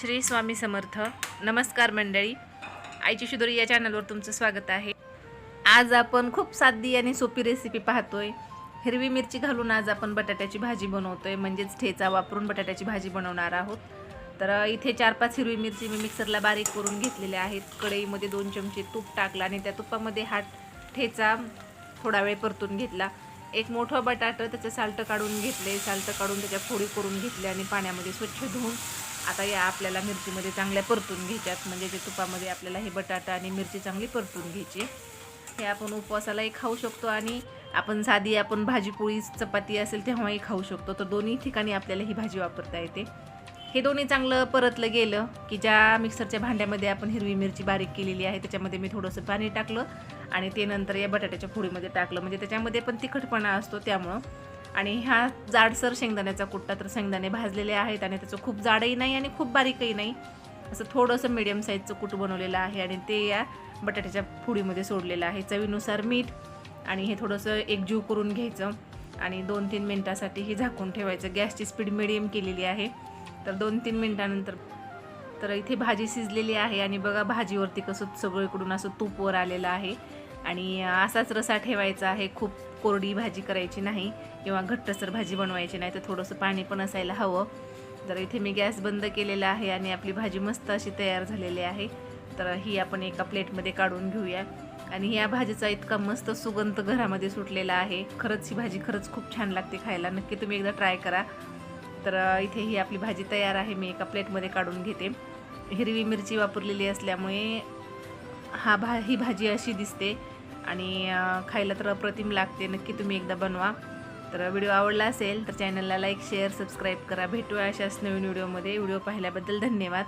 श्री स्वामी समर्थ. नमस्कार मंडळी. आईची शिदोरी या चॅनलवर तुमचं स्वागत आहे. आज आपण खूप साधी आणि सोपी रेसिपी पाहतोय. हिरवी मिरची घालून आज आपण बटाट्याची भाजी बनवतोय. म्हणजेच ठेचा वापरून बटाट्याची भाजी बनवणार आहोत. तर इथे चार पाच हिरवी मिरची मी मिक्सरला बारीक करून घेतलेल्या आहेत. कढईमध्ये दोन चमचे तूप टाकला आणि त्या तुपामध्ये हा ठेचा थोडा वेळ परतून घेतला. एक मोठं बटाटं त्याचं साल्ट काढून घेतले. साल्ट काढून त्याच्या फोडी करून घेतले आणि पाण्यामध्ये स्वच्छ धुवून आता या आपल्याला मिरचीमध्ये चांगल्या परतून घ्यायच्यात. म्हणजे ते तुपामध्ये आपल्याला हे बटाटा आणि मिरची चांगली परतून घ्यायची. हे आपण उपवासालाही खाऊ शकतो आणि आपण साधी आपण भाजीपोळी चपाती असेल तेव्हाही खाऊ शकतो. तर दोन्ही ठिकाणी आपल्याला ही भाजी वापरता येते. हे दोन्ही चांगलं परतलं गेलं की ज्या मिक्सरच्या भांड्यामध्ये आपण हिरवी मिरची बारीक केलेली आहे त्याच्यामध्ये मी थोडंसं पाणी टाकलं आणि ते नंतर या बटाट्याच्या फोडीमध्ये टाकलं. म्हणजे त्याच्यामध्ये पण तिखटपणा असतो त्यामुळं. आणि ह्या जाडसर शेंगदाण्याचा कुट्टा तर शेंगदाणे भाजलेले आहेत आणि त्याचं खूप जाडही नाही आणि खूप बारीकही नाही. असं थोडंसं मिडियम साईजचं कुट बनवलेलं आहे आणि ते या बटाट्याच्या फुडीमध्ये सोडलेलं आहे. चवीनुसार मीठ आणि हे थोडंसं एकजीव करून घ्यायचं आणि दोन तीन मिनटासाठी हे झाकून ठेवायचं. गॅसची स्पीड मिडियम केलेली आहे. तर दोन तीन मिनटानंतर तर इथे भाजी शिजलेली आहे आणि बघा भाजीवरती कसं सगळीकडून असं तूप वर आलेलं आहे. आणि असाच रसा ठेवायचा आहे. खूप कोरडी भाजी करायची नाही किंवा घट्टसर भाजी बनवायची नाही तर थोडंसं पाणी पण असायला हवं. तर इथे मी गॅस बंद केलेला आहे आणि आपली भाजी मस्त अशी तयार झालेली आहे. तर ही आपण एका प्लेटमध्ये काढून घेऊया. आणि या भाजीचा इतका मस्त सुगंध घरामध्ये सुटलेला आहे. खरंच ही भाजी खरंच खूप छान लागते खायला. नक्की तुम्ही एकदा ट्राय करा. तर इथे ही आपली भाजी तयार आहे. मी एका प्लेटमध्ये काढून घेते. हिरवी मिरची वापरलेली असल्यामुळे हा भा ही भाजी अशी दिसते. आणि खायला तर अप्रतिम लागते. नक्की तुम्ही एकदा बनवा. तर व्हिडिओ आवडला असेल तर चॅनलला लाईक शेअर सबस्क्राईब करा. भेटूया अशाच नवीन व्हिडिओमध्ये. व्हिडिओ पाहिल्याबद्दल धन्यवाद.